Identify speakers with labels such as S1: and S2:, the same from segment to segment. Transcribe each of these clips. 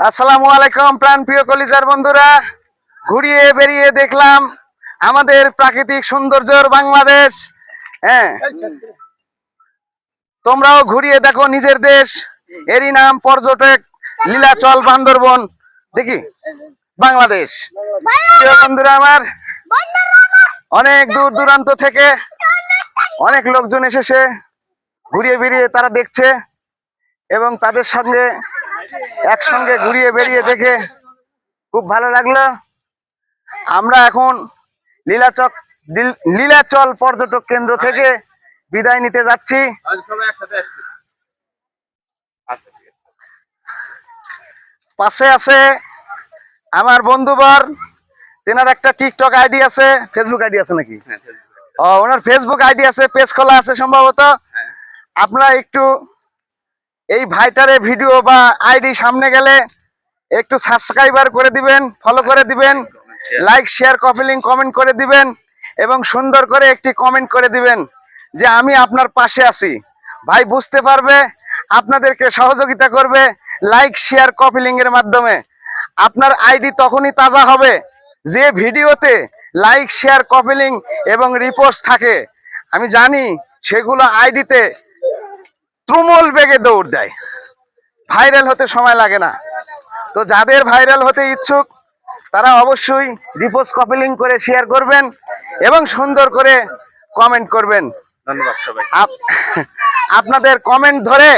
S1: আসসালামু আলাইকুম, প্রাণ প্রিয় কলিজার বন্ধুরা। ঘুরিয়ে বেরিয়ে দেখলাম আমাদের প্রাকৃতিক সৌন্দর্যর বাংলাদেশ। হ্যাঁ। তোমরাও ঘুরিয়ে দেখো নিজের দেশ। এরই নাম পর্যটক লীলাচল বান্দরবন। দেখি, বাংলাদেশ। প্রিয় বন্ধুরা আমার, অনেক দূর দূরান্ত থেকে অনেক লোকজন এসেছে। ঘুরিয়ে বেরিয়ে তারা দেখছে এবং তাদের সঙ্গে একসঙ্গে ঘুরিয়ে বেরিয়ে দেখে খুব ভালো লাগল। আমরা এখন লীলাচক লীলাচল পর্যটক কেন্দ্র থেকে বিদায় নিতে যাচ্ছি। পাশে আছে আমার বন্ধুবর তেনার একটা টিকটক আইডি আছে ফেসবুক আইডি আছে নাকি? ও ওনার ফেসবুক আইডি আছে পেজ খোলা আছে সম্ভবত। আপনারা একটু এই ভাইটারে ভিডিও বা আইডি সামনে গেলে একটু সাবস্ক্রাইবার করে দিবেন ফলো করে দিবেন like share copy link comment করে দিবেন এবং সুন্দর করে একটি কমেন্ট করে দিবেন যে আমি আপনার পাশে আছি। ভাই বুঝতে পারবে, আপনাদেরকে সহযোগিতা করবে লাইক শেয়ার কপি লিঙ্কের মাধ্যমে। আপনার আইডি তখনই তাজা হবে যে ভিডিওতে লাইক শেয়ার কপি লিঙ্ক এবং রিপোস্ট থাকে। আমি জানি সেগুলো আইডিতে তুমুল বেগে দৌড় দেয়। ভাইরাল হতে সময় লাগে না। তো যাদের ভাইরাল হতে ইচ্ছুক তারা অবশ্যই রিপোস্ট কপিলিং করে শেয়ার করবেন এবং সুন্দর করে কমেন্ট করবেন।
S2: ধন্যবাদ সবাই
S1: আপনাদের কমেন্ট ধরে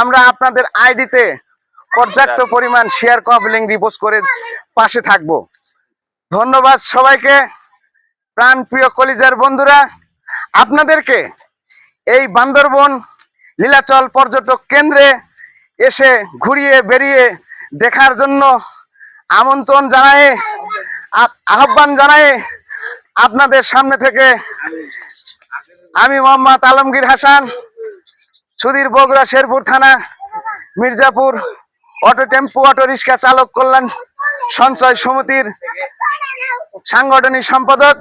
S1: আমরা আপনাদের আইডিতে পর্যাপ্ত পরিমাণ শেয়ার কপিলিং রিপোস্ট করে পাশে থাকব। ধন্যবাদ সবাইকে। প্রাণ প্রিয় কলিজার বন্ধুরা আপনাদেরকে এই বান্দরবন লীলাচল পর্যটক কেন্দ্রে এসে ঘুরিয়ে বেরিয়ে দেখার জন্য আমন্ত্রণ জানায় আহ্বান জানায় আপনাদের সামনে থেকে আমি মোহাম্মদ আলমগীর হাসান, সুধীর বগুড়া শেরপুর থানা, Mirzapur auto tempo auto rickshaw চালক কল্যাণ সঞ্চয় সমিতির সাংগঠনিক সম্পাদক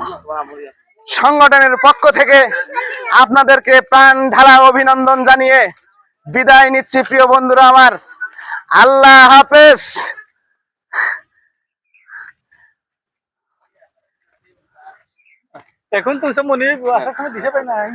S1: সংগঠনের পক্ষ থেকে আপনাদেরকে প্রাণ ঢালা অভিনন্দন জানিয়ে বিদায় নিচ্ছি, প্রিয় বন্ধুরা আমার। আল্লাহ হাফেজ।
S3: এখন তো মনে দিশে পাই নাই।